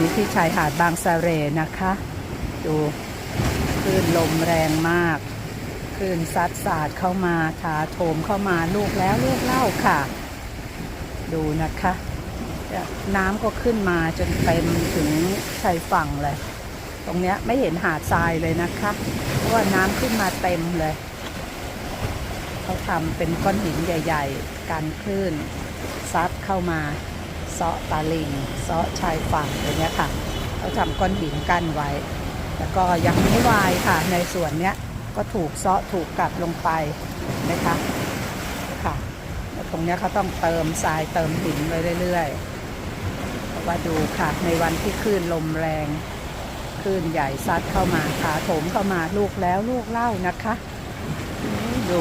นี้ที่ชายหาดบางสะเรนะคะ ดูคลื่นลมแรงมากคลื่นซัดสาดเข้ามาถาโถมเข้ามาลูกแล้วลูกเล่าค่ะ ดูนะคะ น้ำก็ขึ้นมาจนเต็มถึงชายฝั่งเลย ตรงเนี้ยไม่เห็นหาดทรายเลยนะคะ เพราะว่าน้ำขึ้นมาเต็มเลย เขาทำเป็นก้อนหินใหญ่ ๆกันคลื่นซัดเข้ามา เซาะตาลิงเซาะชายฝั่งอย่างเงี้ยค่ะเขาทำก้อนหินกั้นไว้ แล้วก็ยังไม่วายค่ะ ในส่วนเนี้ยก็ถูกเซาะถูกกัดลงไปนะคะค่ะตรงเนี้ยเขาต้องเติมทรายเติมหินไปเรื่อยๆเพราะว่าดูค่ะในวันที่คลื่นลมแรงคลื่นใหญ่ซัดเข้ามาขาโถมเข้ามาลูกแล้วลูกเล่านะคะดู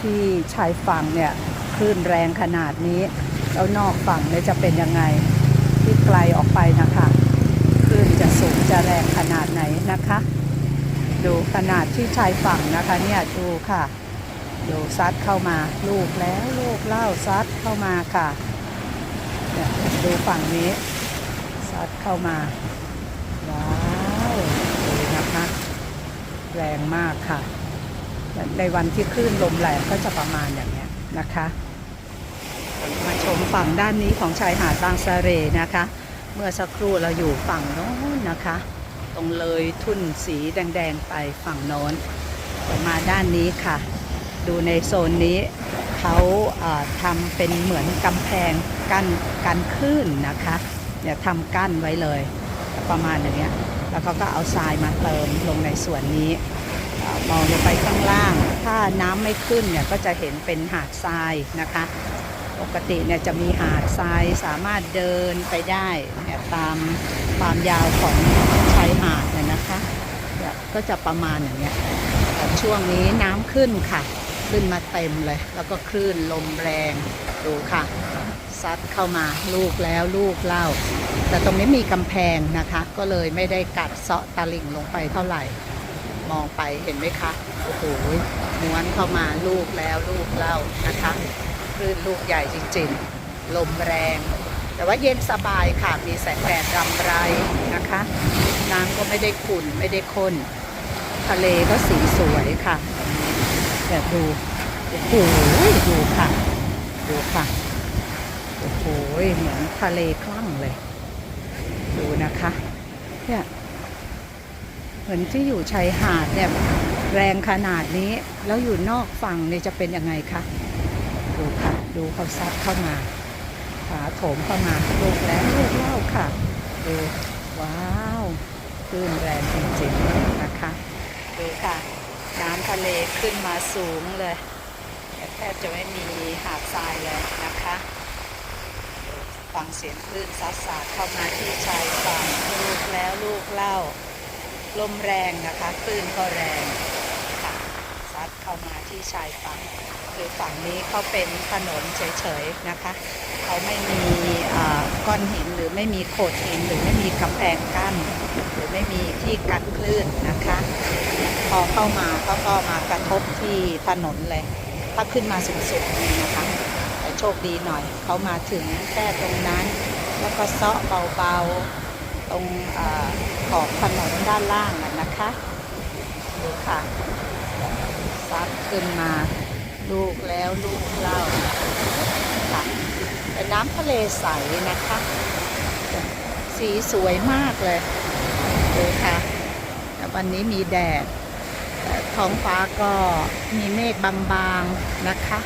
ที่ชายฝั่งเนี่ยคลื่นแรงขนาดนี้ แล้วนอกฝั่งเนี่ยจะเป็นยังไงที่ไกลออกไปนะคะคลื่นจะสูงจะแรงขนาดไหนนะคะ ดูขนาดที่ชายฝั่งนะคะเนี่ยดูค่ะ ดูซัดเข้ามาลูกแล้วลูกเล่าซัดเข้ามาค่ะเนี่ยดูฝั่งนี้ซัดเข้ามาว้าวดูนะคะ แรงมากค่ะ ในวันที่คลื่นลมแรงก็จะประมาณอย่างนี้ยนะคะ มาชมฝั่งด้านนี้ของชายหาดบางสะเรนะคะ เมื่อสักครู่เราอยู่ฝั่งโน้นนะคะ ตรงเลยทุ่นสีแดงๆไปฝั่งโน้นมาด้านนี้ค่ะ ดูในโซนนี้เขาเอ่อทำเป็นเหมือนกำแพงกั้นกันคลื่นนะคะเนี่ยทำกั้นไว้เลยประมาณอย่างเงี้ยแล้วเขาก็เอาทรายมาเติมลงในส่วนนี้มองลงไปข้างล่าง ถ้าน้ำไม่ขึ้นเนี่ยก็จะเห็นเป็นหาดทรายนะคะ ปกติเนี่ยจะมีหาดทรายสามารถเดินไปได้เนี่ยตามความยาวของชายหาดเนี่ยนะคะก็จะประมาณอย่างเงี้ยแต่ช่วงนี้น้ำขึ้นค่ะ ขึ้นมาเต็มเลย แล้วก็คลื่นลมแรงดูค่ะ ซัดเข้ามาลูกแล้วลูกเล่า แต่ตรงนี้มีกำแพงนะคะ ก็เลยไม่ได้กัดเซาะตะลิ่งลงไปเท่าไหร่ มองไปเห็นไหมคะ โอ้โหม้วนเข้ามาลูกแล้วลูกเล่านะคะ คลื่นลูกใหญ่จริงๆ ลมแรง แต่ว่าเย็นสบายค่ะ มีแสงแดดรำไรนะคะ น้ำก็ไม่ได้ขุ่นไม่ได้ข้น ทะเลก็สีสวยค่ะแต่ดูโอ้โหดูค่ะ ดูค่ะ โอ้โห เหมือนทะเลคลั่งเลย ดูนะคะ เนี่ยเหมือนที่อยู่ชายหาดเนี่ยแรงขนาดนี้ แล้วอยู่นอกฝั่งเนี่ยจะเป็นยังไงคะ ดูเขาซัดเข้ามาขาโถมเข้ามาลูกแล้วลูกเล่าค่ะดูว้าวคลื่นแรงจริงๆนะคะดูค่ะ น้ำทะเลขึ้นมาสูงเลยแทบจะไม่มีหาดทรายเลยนะคะฟังเสียงคลื่นซัดสาดเข้ามาที่ชายฝั่งลูกแล้วลูกเล่าลมแรงนะคะคลื่นก็แรง เข้ามาที่ชายฝั่งคือฝั่งนี้เขาเป็นถนนเฉยๆนะคะเขาไม่มีก้อนหินหรือไม่มีโขดหินหรือไม่มีกำแพงกั้น หรือไม่มีที่กันคลื่นนะคะ พอเข้ามาเขาก็มากระทบที่ถนนเลย ถ้าขึ้นมาสูงๆนี่นะคะแต่โชคดีหน่อยเขามาถึงแค่ตรงนั้น แล้วก็เซาะเบาๆตรงอขอบถนนด้านล่างนะคะดูค่ะ ซัดขึ้นมา ลูกแล้วลูกเล่าค่ะเป็นน้ำทะเลใสนะคะ สีสวยมากเลยดูค่ะวันนี้มีแดดท้องฟ้าก็มีเมฆบางๆนะคะ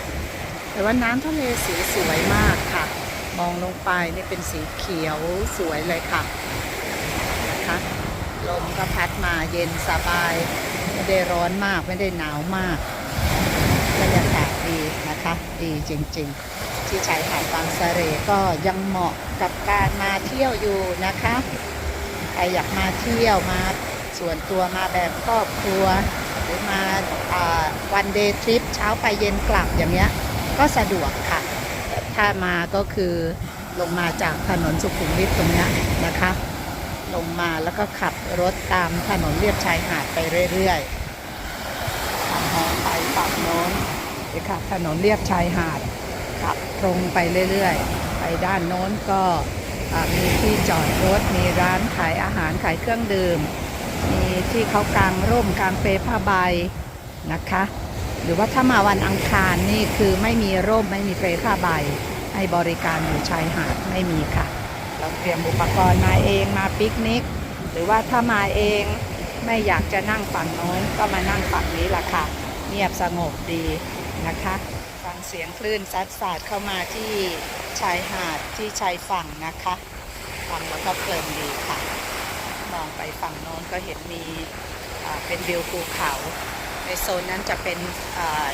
แต่ว่าน้ำทะเลสีสวยมากค่ะ มองลงไปนี่เป็นสีเขียวสวยเลยค่ะนะคะลมก็พัดมาเย็นสบาย ไม่ได้ร้อนมากไม่ได้หนาวมากบรรยากาศดีนะคะดีจริง ๆ ที่ชายหาดบางสะเรก็ยังเหมาะกับการมาเที่ยวอยู่นะคะใครอยากมาเที่ยวมาส่วนตัวมาแบบครอบครัว หรือมาวันเดย์ทริปเช้าไปเย็นกลับอย่างเงี้ยก็สะดวกค่ะ ถ้ามาก็คือลงมาจากถนนสุขุมวิทตรงเนี้ยนะคะ ลงมาแล้วก็ขับรถตามถนนเลียบชายหาดไปเรื่อยๆขับมองไปฝั่งโน้นไปขับถนนเลียบชายหาดขับตรงไปเรื่อยๆ ไปด้านโน้นก็มีที่จอดรถ มีร้านขายอาหารขายเครื่องดื่ม มีที่เขากางร่มกางเปผ้าใบนะคะ หรือว่าถ้ามาวันอังคารนี่คือไม่มีร่มไม่มีเปผ้าใบให้บริการอยู่ชายหาดไม่มีค่ะ เราเตรียมอุปกรณ์มาเองมาปิกนิก หรือว่าถ้ามาเองไม่อยากจะนั่งฝั่งโน้นก็มานั่งฝั่งนี้ล่ะค่ะ เงียบสงบดีนะคะฟังเสียงคลื่นซัดสาดเข้ามาที่ชายหาดที่ชายฝั่งนะคะฟังแล้วก็เพลินดีค่ะ มองไปฝั่งโน้นก็เห็นมีเป็นวิวภูเขา ในโซนนั้นจะเป็น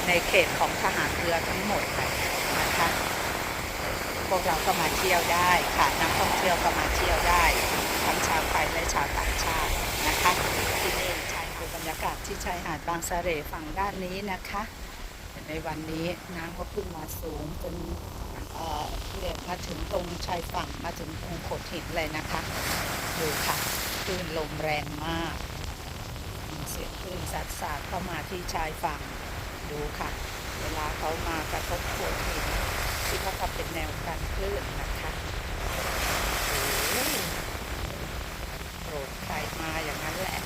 ในเขตของทหารเรือทั้งหมดนะคะ พวกเราก็มาเที่ยวได้ค่ะนักท่องเที่ยวก็มาเที่ยวได้ ทั้งชาวไทยและชาวต่างชาตินะคะที่นี่ชายดูบรรยากาศที่ชายหาดบางสะเสร่ฝั่งด้านนี้นะคะ ในวันนี้น้ำก็ขึ้นมาสูงจนเออเรียกมาถึงตรงชายฝั่งมาถึงตรงโขดหินเลยนะคะดูค่ะคลื่นลมแรงมากมีเสียงคลื่นสัดสาดเข้ามาที่ชายฝั่งดูค่ะ เวลาเขามากระทบ กันคลื่นนะคะโอ้ยโปรดใครมาอย่างนั้นแหละ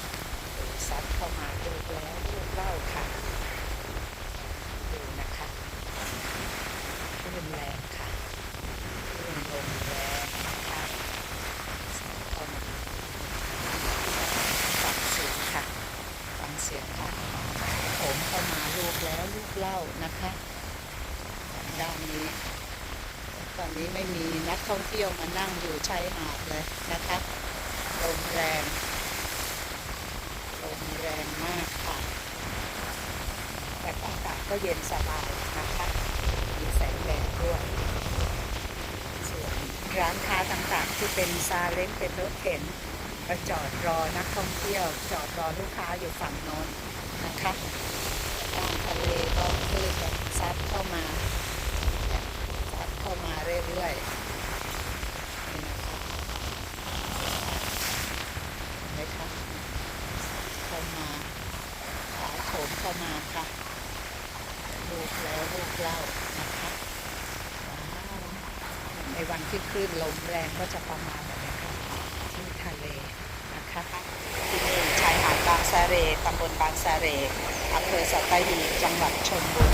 ดูซัดเข้ามาดูแล้วลูกเล่าค่ะดูนะคะคลื่นแรงค่ะคลื่นลมแรงนะคะเข้ามาฟังเสียงค่ะฟังเสียงค่ะผมเข้ามาลูกแล้วลูกเล่านะคะด้านนี้ ตอนนี้ไม่มีนักท่องเที่ยวมานั่งอยู่ชายหาดเลยนะคะลมแรงลมแรงมากค่ะ แต่อากาศก็เย็นสบายนะคะมีแสงแดดด้วยส่วนร้านค้าต่างๆ ที่เป็นซาเล้งเป็นรถเข็นก็จอดรอนักท่องเที่ยว จอดรอลูกค้าอยู่ฝั่งโน้นนะคะกลางทะเลก็คลื่นก็ซัดเข้ามาซัดเข้ามา เรื่ะคะเห็นไหมคะเข้ามาถาโถมเข้ามาค่ะลูกแล้วลูกเล่านะคะว้าวในวันที่คลื่นลมแรงก็จะประมาณแบบนี้ค่ะที่ทะเลนะคะที่นี่ชายหาดบางสะเรตำบลบางสะเรอำเภอสัตหีบจังหวัดชลบุรี